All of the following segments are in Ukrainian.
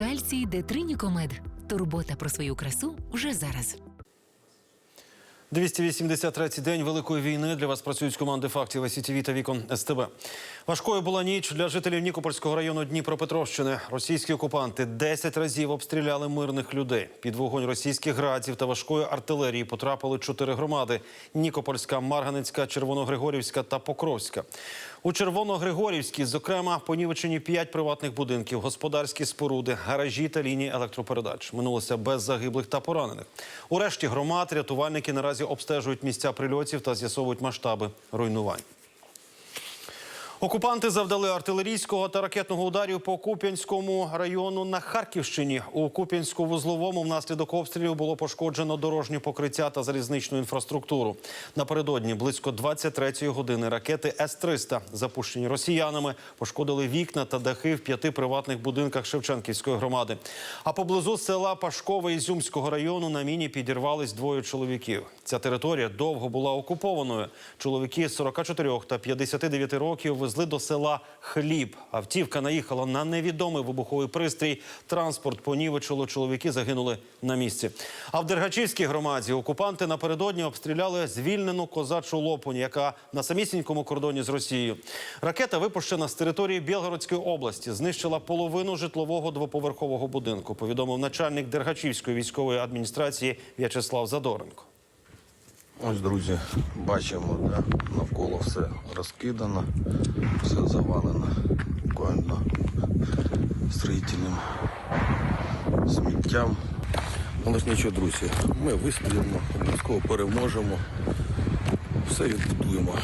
Кальцій Детринікомед. Турбота про свою красу вже зараз. 283-й день великої війни для вас працюють команди фактів СІТВ та вікон СТБ. Важкою була ніч для жителів Нікопольського району Дніпропетровщини. Російські окупанти 10 разів обстріляли мирних людей. Під вогонь російських градів та важкої артилерії потрапили чотири громади: Нікопольська, Марганецька, Червоногригорівська та Покровська. У Червоногригорівській, зокрема, понівечені п'ять приватних будинків, господарські споруди, гаражі та лінії електропередач. Минулося без загиблих та поранених. У решті громад рятувальники наразі обстежують місця прильотів та з'ясовують масштаби руйнувань. Окупанти завдали артилерійського та ракетного ударів по Куп'янському району на Харківщині. У Куп'янську-вузловому внаслідок обстрілів було пошкоджено дорожнє покриття та залізничну інфраструктуру. Напередодні близько 23-ї години ракети С-300, запущені росіянами, пошкодили вікна та дахи в п'яти приватних будинках Шевченківської громади. А поблизу села Пашкове Ізюмського району на міні підірвались двоє чоловіків. Ця територія довго була окупованою. Чоловіки 44 та 59 років везли до села хліб. Автівка наїхала на невідомий вибуховий пристрій. Транспорт понівечило. Чоловіки загинули на місці. А в Дергачівській громаді окупанти напередодні обстріляли звільнену козачу Лопунь, яка на самісінькому кордоні з Росією. Ракета випущена з території Білгородської області, знищила половину житлового двоповерхового будинку. Повідомив начальник Дергачівської військової адміністрації В'ячеслав Задоренко. Ось, друзі, бачимо, де навколо все розкидано, все завалено буквально строїтельним сміттям. Але ж нічого, друзі, ми вистоїмо, обов'язково переможемо, все відбудуємо.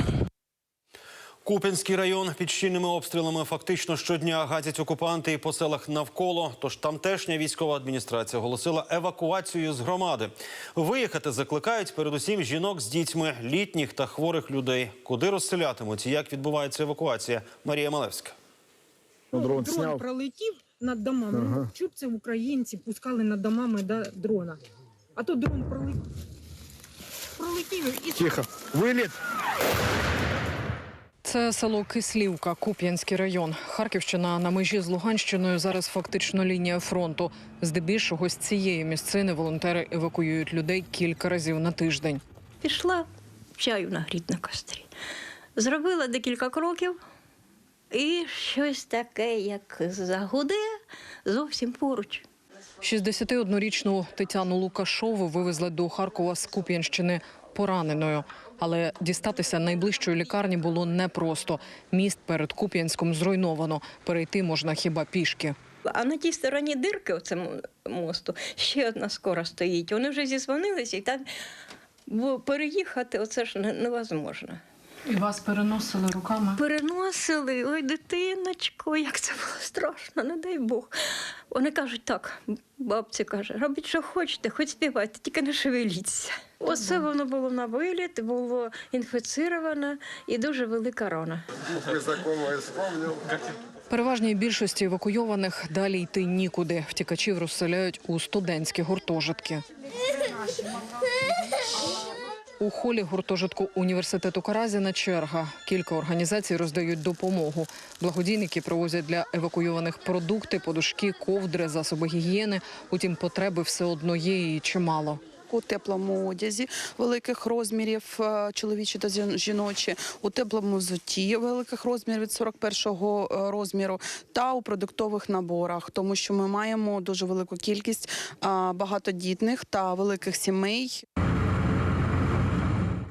Куп'янський район під щільними обстрілами фактично щодня гадять окупанти і по селах навколо. Тож тамтешня військова адміністрація оголосила евакуацію з громади. Виїхати закликають передусім жінок з дітьми, літніх та хворих людей. Куди розселятимуть і як відбувається евакуація? Марія Малевська. Ну, дрон дрон сняв. пролетів над домами. Ну, чуб це українці пускали над домами да, дрона. А то дрон пролетів. Пролетів і Тихо. Виліт. Це село Кислівка, Куп'янський район. Харківщина на межі з Луганщиною зараз фактично лінія фронту. Здебільшого з цієї місцини волонтери евакуюють людей кілька разів на тиждень. пішла чаю нагріти на кострі. Зробила декілька кроків, і щось таке, як загуде, зовсім поруч. 61-річну Тетяну Лукашову вивезли до Харкова з Куп'янщини пораненою. Але дістатися найближчої лікарні було непросто. Міст перед Куп'янськом зруйновано. Перейти можна хіба пішки. А на тій стороні дирки оцему мосту ще одна скора стоїть. Вони вже зізвонилися і так бо переїхати оце ж не- невозможно. І вас переносили руками. Переносили, ой, дитиночко, як це було страшно, не дай Бог. Вони кажуть так, бабці каже, робіть, що хочете, хоч співайте, тільки не шевеліться. Оце воно було на виліт, було інфіцировано і дуже велика рана. Переважній більшості евакуйованих далі йти нікуди. Втікачів розселяють у студентські гуртожитки. У холі гуртожитку університету Каразіна черга. Кілька організацій роздають допомогу. Благодійники привозять для евакуйованих продукти, подушки, ковдри, засоби гігієни. Утім, потреби все одно є і чимало. у теплому одязі великих розмірів, е, чоловічі та жіночі, у теплому взутті великих розмірів від 41-го е, розміру, та у продуктових наборах, тому що ми маємо дуже велику кількість багатодітних та великих сімей.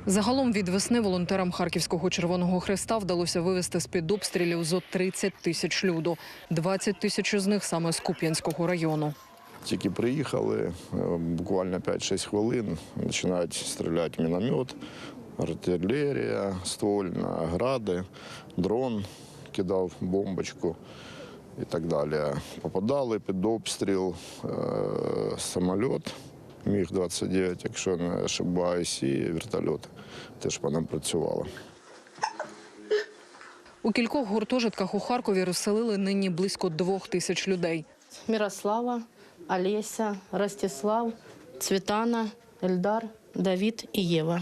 Загалом від весни волонтерам Харківського Червоного Хреста вдалося вивезти з-під обстрілів зо 30 тисяч люду. 20 тисяч з них саме з Куп'янського району. Тільки приїхали, е, буквально 5-6 хвилин, починають стріляти міномет, артилерія, ствольна, гради, дрон кидав бомбочку і так далі. Попадали під обстріл е, самоліт. Міг-29, якщо не ошибаюсь, і вертольот теж по нам працювали. У кількох гуртожитках у Харкові розселили нині близько двох тисяч людей. Мирослава, Олеся, Ростислав, Цвітана, Ельдар, Давід і Ева.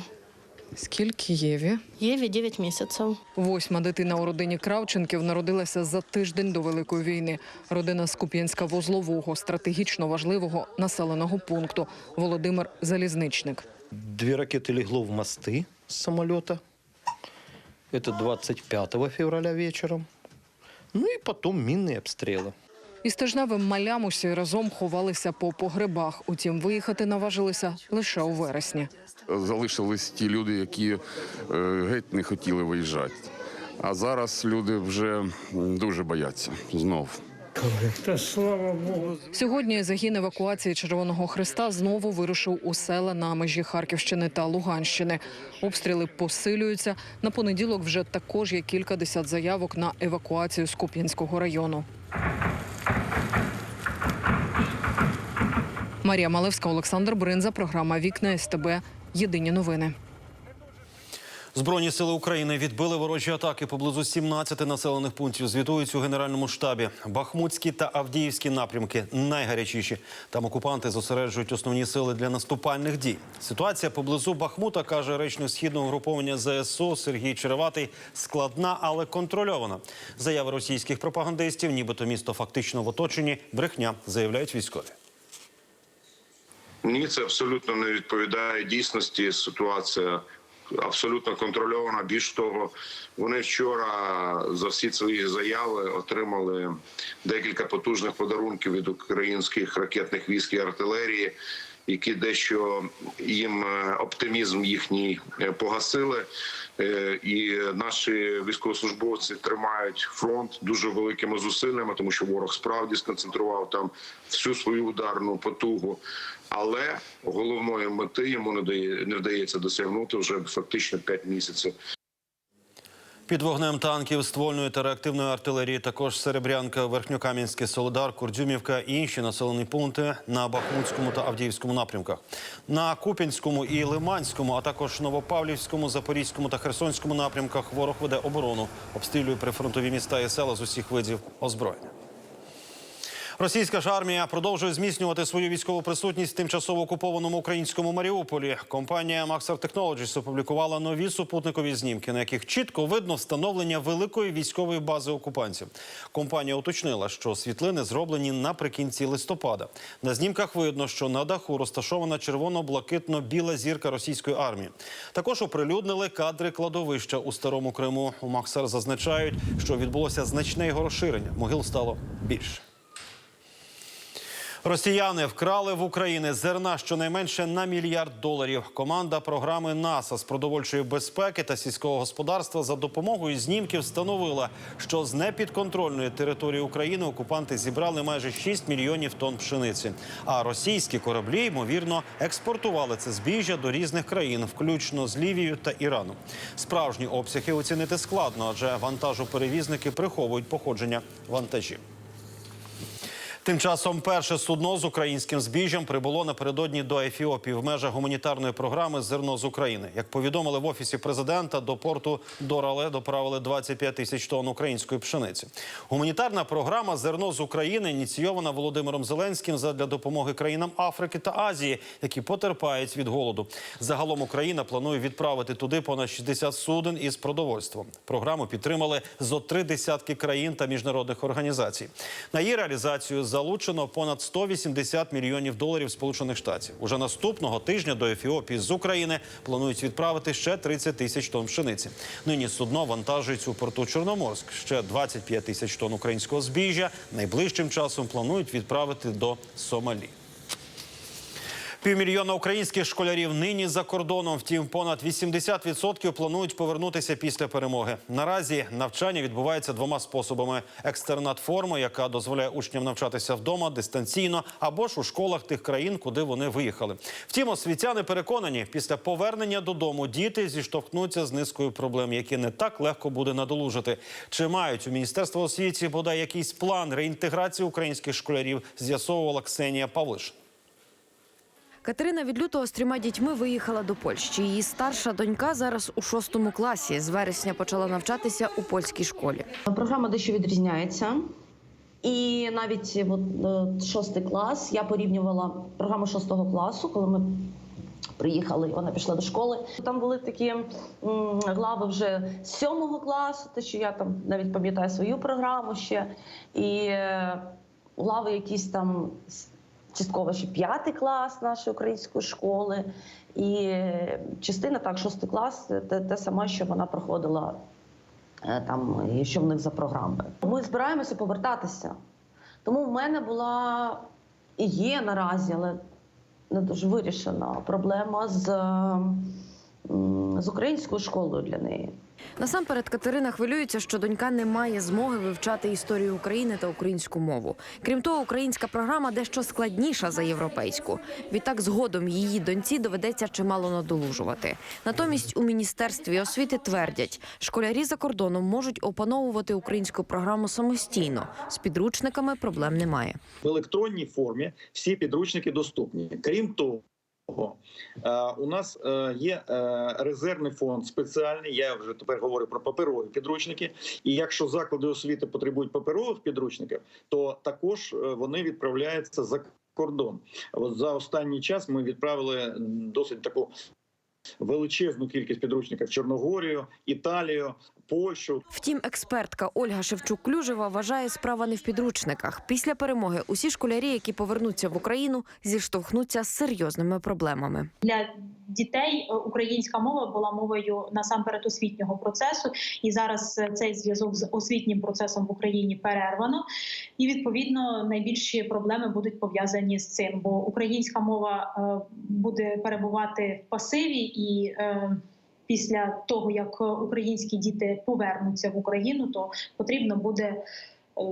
Скільки Єві? Єві 9 місяців. Восьма дитина у родині Кравченків народилася за тиждень до Великої війни. Родина з Куп'янська-Вузлового, стратегічно важливого населеного пункту. Володимир Залізничник. Две ракеты легло в мосты с самолета. Это 25 февраля вечером. Ну и потом минные обстрелы. Із тижневим малям усі разом ховалися по погребах. Утім, виїхати наважилися лише у вересні. залишились ті люди, які е, геть не хотіли виїжджати. А зараз люди вже дуже бояться знов. Сьогодні загін евакуації Червоного Христа знову вирушив у села на межі Харківщини та Луганщини. Обстріли посилюються. На понеділок вже також є кілька десят заявок на евакуацію з Куп'янського району. Марія Малевська, Олександр Бринза. Програма Вікна СТБ. Єдині новини. Збройні сили України відбили ворожі атаки поблизу 17 населених пунктів. Звітують у генеральному штабі. Бахмутські та Авдіївські напрямки найгарячіші. Там окупанти зосереджують основні сили для наступальних дій. Ситуація поблизу Бахмута каже речник східного груповання ЗСУ Сергій Череватий. Складна, але контрольована. Заяви російських пропагандистів, нібито місто фактично в оточенні. Брехня заявляють військові. Ні, це абсолютно не відповідає дійсності. Ситуація абсолютно контрольована. Більш того, вони вчора за всі свої заяви отримали декілька потужних подарунків від українських ракетних військ і артилерії, які дещо їм е, оптимізм їхній е, погасили. Е, І наші військовослужбовці тримають фронт дуже великими зусиллями, тому що ворог справді сконцентрував там всю свою ударну потугу. Але головної мети йому не дає не вдається досягнути вже фактично 5 місяців. Під вогнем танків, ствольної та реактивної артилерії, також Серебрянка, Верхньокам'янський, Солодар, Курдюмівка і інші населені пункти на Бахмутському та Авдіївському напрямках. На Купінському і Лиманському, а також Новопавлівському, Запорізькому та Херсонському напрямках ворог веде оборону, обстрілює прифронтові міста і села з усіх видів озброєння. Російська ж армія продовжує зміцнювати свою військову присутність в тимчасово окупованому українському Маріуполі. Компанія Maxar Technologies опублікувала нові супутникові знімки, на яких чітко видно встановлення великої військової бази окупантів. Компанія уточнила, що світлини зроблені наприкінці листопада. На знімках видно, що на даху розташована червоно-блакитно-біла зірка російської армії. Також оприлюднили кадри кладовища у старому Криму. У Максар зазначають, що відбулося значне його розширення. Могил стало більше. Росіяни вкрали в України зерна щонайменше на мільярд доларів. Команда програми НАСА з продовольчої безпеки та сільського господарства за допомогою знімків встановила, що з непідконтрольної території України окупанти зібрали майже 6 мільйонів тонн пшениці. А російські кораблі ймовірно експортували це збіжжя до різних країн, включно з Лівією та Іраном. Справжні обсяги оцінити складно, адже вантажоперевізники приховують походження вантажів. Тим часом перше судно з українським збіжжям прибуло напередодні до Ефіопії в межах гуманітарної програми Зерно з України. Як повідомили в офісі президента, до порту Дорале доправили 25 тисяч тонн української пшениці. Гуманітарна програма Зерно з України ініційована Володимиром Зеленським задля допомоги країнам Африки та Азії, які потерпають від голоду. Загалом Україна планує відправити туди понад 60 суден із продовольством. Програму підтримали зо три десятки країн та міжнародних організацій. На її реалізацію залучено понад 180 мільйонів доларів Сполучених Штатів. Уже наступного тижня до Ефіопії з України планують відправити ще 30 тисяч тонн пшениці. Нині судно вантажується у порту Чорноморськ. Ще 25 тисяч тонн українського збіжжя. Найближчим часом планують відправити до Сомалі. Півмільйона українських школярів нині за кордоном. Втім, понад 80% планують повернутися після перемоги. Наразі навчання відбувається двома способами: екстернат-форма, яка дозволяє учням навчатися вдома дистанційно, або ж у школах тих країн, куди вони виїхали. Втім, освітяни переконані, після повернення додому діти зіштовхнуться з низкою проблем, які не так легко буде надолужити. Чи мають у міністерства освіті бодай якийсь план реінтеграції українських школярів? З'ясовувала Ксенія Павлиш. Катерина від лютого з трьома дітьми виїхала до Польщі. Її старша донька зараз у шостому класі. З вересня почала навчатися у польській школі. Програма дещо відрізняється. І навіть от, е, шостий клас я порівнювала програму шостого класу, коли ми Приїхали, і вона пішла до школи. Там були такі глави вже сьомого класу, те, що я там навіть пам'ятаю свою програму ще. І е, глави якісь там частково ще п'ятий клас нашої української школи. І частина так, шостий клас, те, те саме, що вона проходила е, там, і що в них за програми. Ми збираємося повертатися. Тому в мене була і є наразі, але не дуже вирішена проблема з, з українською школою для неї. Насамперед Катерина хвилюється, що донька не має змоги вивчати історію України та українську мову. Крім того, українська програма дещо складніша за європейську. Відтак, згодом її доньці доведеться чимало надолужувати. Натомість у міністерстві освіти твердять, школярі за кордоном можуть опановувати українську програму самостійно. З підручниками проблем немає. в електронній формі всі підручники доступні. Крім того, у нас е, є е, резервний фонд спеціальний. Я вже тепер говорю про паперові підручники. І якщо заклади освіти потребують паперових підручників, то також е, вони відправляються за кордон. От за останній час ми відправили досить таку величезну кількість підручників Чорногорію, Італію, Польщу. Втім, експертка Ольга Шевчук-Клюжева вважає справа не в підручниках. Після перемоги усі школярі, які повернуться в Україну, зіштовхнуться з серйозними проблемами. для дітей е, українська мова була мовою насамперед освітнього процесу, і зараз е, цей зв'язок з освітнім процесом в Україні перервано. І відповідно найбільші проблеми будуть пов'язані з цим, бо українська мова е, буде перебувати в пасиві і. е, Після того як українські діти повернуться в Україну, то потрібно буде е,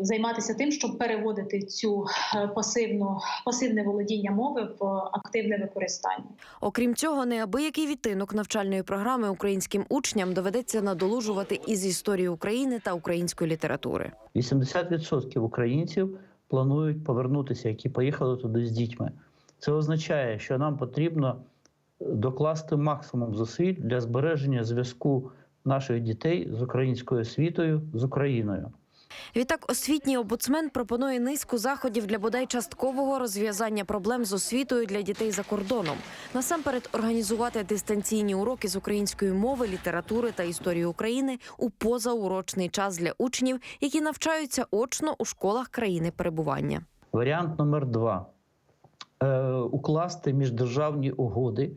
займатися тим, щоб переводити цю е, пасивну пасивне володіння мови в активне використання. Окрім цього, неабиякий відтинок навчальної програми українським учням доведеться надолужувати із історії України та української літератури. 80% українців планують повернутися, які поїхали туди з дітьми. Це означає, що нам потрібно докласти максимум зусиль для збереження зв'язку наших дітей з українською освітою з Україною. Відтак, освітній омбудсмен пропонує низку заходів для бодай часткового розв'язання проблем з освітою для дітей за кордоном. Насамперед, організувати дистанційні уроки з української мови, літератури та історії України у позаурочний час для учнів, які навчаються очно у школах країни перебування. Варіант номер два укласти міждержавні угоди,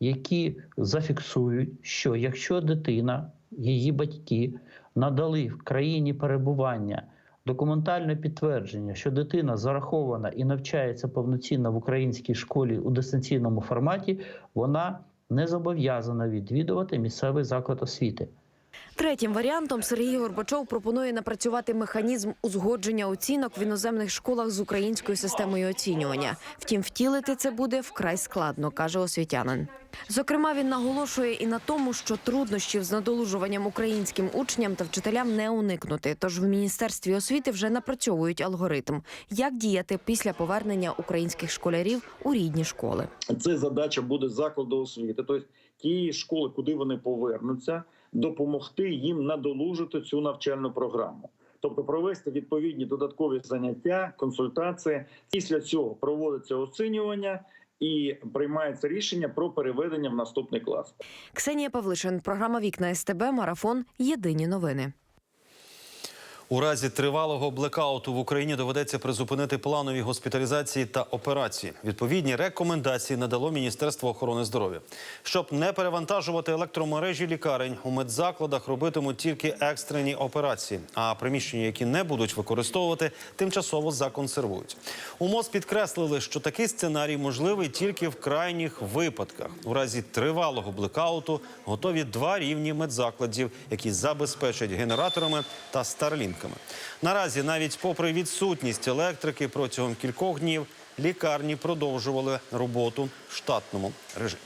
які зафіксують, що якщо дитина, її батьки надали в країні перебування документальне підтвердження, що дитина зарахована і навчається повноцінно в українській школі у дистанційному форматі, вона не зобов'язана відвідувати місцевий заклад освіти. Третім варіантом Сергій Горбачов пропонує напрацювати механізм узгодження оцінок в іноземних школах з українською системою оцінювання. Втім, втілити це буде вкрай складно, каже освітянин. Зокрема, він наголошує і на тому, що труднощів з надолужуванням українським учням та вчителям не уникнути. Тож в міністерстві освіти вже напрацьовують алгоритм, як діяти після повернення українських школярів у рідні школи. Це задача буде закладу освіти, тобто тієї школи, куди вони повернуться, допомогти їм надолужити цю навчальну програму. Тобто провести відповідні додаткові заняття, консультації. Після цього проводиться оцінювання і приймається рішення про переведення в наступний клас. Ксенія Павлишин, програма Вікна СТБ, марафон. Єдині новини. У разі тривалого блекауту в Україні доведеться призупинити планові госпіталізації та операції. Відповідні рекомендації надало Міністерство охорони здоров'я. Щоб не перевантажувати електромережі лікарень, у медзакладах робитимуть тільки екстрені операції, а приміщення, які не будуть використовувати, тимчасово законсервують. У МОЗ підкреслили, що такий сценарій можливий тільки в крайніх випадках. У разі тривалого блекауту готові два рівні медзакладів, які забезпечать генераторами та старлінками. Наразі, навіть попри відсутність електрики протягом кількох днів, лікарні продовжували роботу в штатному режимі.